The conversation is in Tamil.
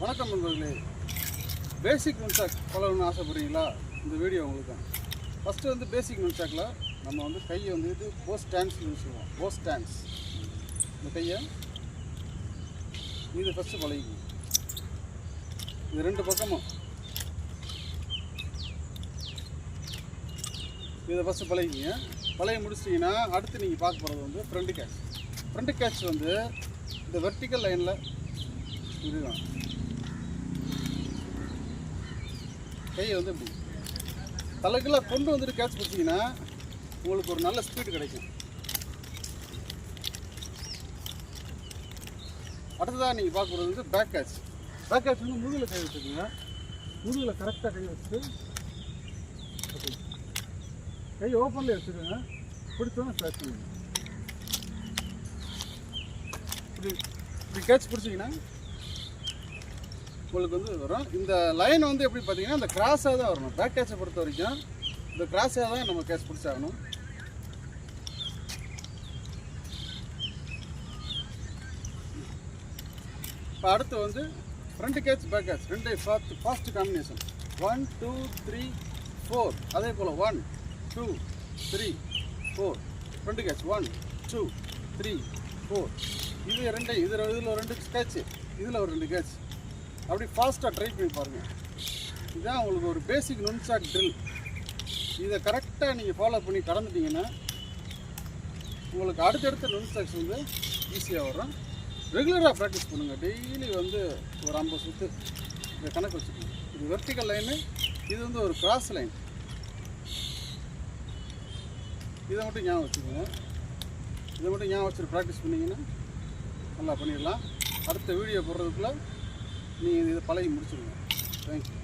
வணக்கம் நண்பர்களே. பேசிக் மின்சாக் பழகணும்னு ஆசைப்படுறீங்களா? இந்த வீடியோ உங்களுக்கு. தான் ஃபஸ்ட்டு வந்து பேசிக் மின்சாக்கில் நம்ம வந்து கையை வந்து இது போஸ் ஸ்டாண்ட்ஸ் யூஸ் பண்ணுவோம் போஸ் ஸ்டாண்ட்ஸ் இந்த கையை இது ஃபஸ்ட்டு பழகிக்கணும் இது ரெண்டு பக்கமும். இதை ஃபஸ்ட்டு பழகிக்கிங்க பழகி முடிச்சிட்டிங்கன்னா அடுத்து நீங்கள் பார்க்க போகிறது வந்து ஃப்ரண்ட் கேட்ச் ஃப்ரண்ட் கேட்ச் வந்து இந்த வெர்டிக்கல் லைனில் இதுதான். கையை வந்து இப்படி தலைக்குள்ள கொண்டு வந்துட்டு கேட்ச் பிடிச்சிங்கன்னா உங்களுக்கு ஒரு நல்ல ஸ்பீடு கிடைக்கும். அடுத்ததாக நீங்கள் பார்க்குறது வந்து பேக் கேட்ச் பேக் கேட்ச் வந்து முதுகில் கை வச்சுக்கோங்க முதுகில் கரெக்டாக கை வச்சுட்டு கை ஓப்பனில் வச்சுக்கோங்க. பிடிச்சோன்னு கேட்ச் பண்ணுங்க இப்படி இப்படி கேட்ச் பிடிச்சிங்கன்னா உங்களுக்கு வந்து வரும். இந்த லைன் வந்து எப்படி பார்த்தீங்கன்னா இந்த கிராஸாக தான் வரணும். பேக் கேட்சை பொறுத்த வரைக்கும் இந்த கிராஸாக தான் நம்ம கேட்ச் பிடிச்சாகணும். இப்போ அடுத்து வந்து ஃப்ரண்ட் கேட்ச் பேக் கேட்ச் ரெண்டு fast fast combination one two three four அதே போல் one two three four front catch one two three four இது ரெண்டு இதில் இதில் ரெண்டு கேட்ச் இதில் ஒரு ரெண்டு கேட்ச் அப்படி ஃபாஸ்ட்டாக ட்ரை பண்ணி பாருங்கள் இதுதான் உங்களுக்கு ஒரு பேசிக் நுண்சாக் ட்ரில் இதை கரெக்டாக நீங்கள் ஃபாலோ பண்ணி கடந்துட்டீங்கன்னா உங்களுக்கு அடுத்தடுத்த நுண்சாக்ஸ் வந்து ஈஸியாக வரும். ரெகுலராக ப்ராக்டிஸ் பண்ணுங்கள் டெய்லி வந்து ஒரு ஐம்பது சுற்று இதை கணக்கு வச்சுக்கோங்க. இது வெர்டிக்கல் லைனு இது வந்து ஒரு கிராஸ் லைன் இதை மட்டும் ஞாபகம் வச்சுக்கோங்க. இதை மட்டும் ஞாபகம் வச்சுட்டு ப்ராக்டிஸ் பண்ணிங்கன்னா நல்லா பண்ணிடலாம். அடுத்த வீடியோ போடுறதுக்குள்ள நீங்கள் இதை பழகி முடிச்சிடுங்க தேங்க்யூ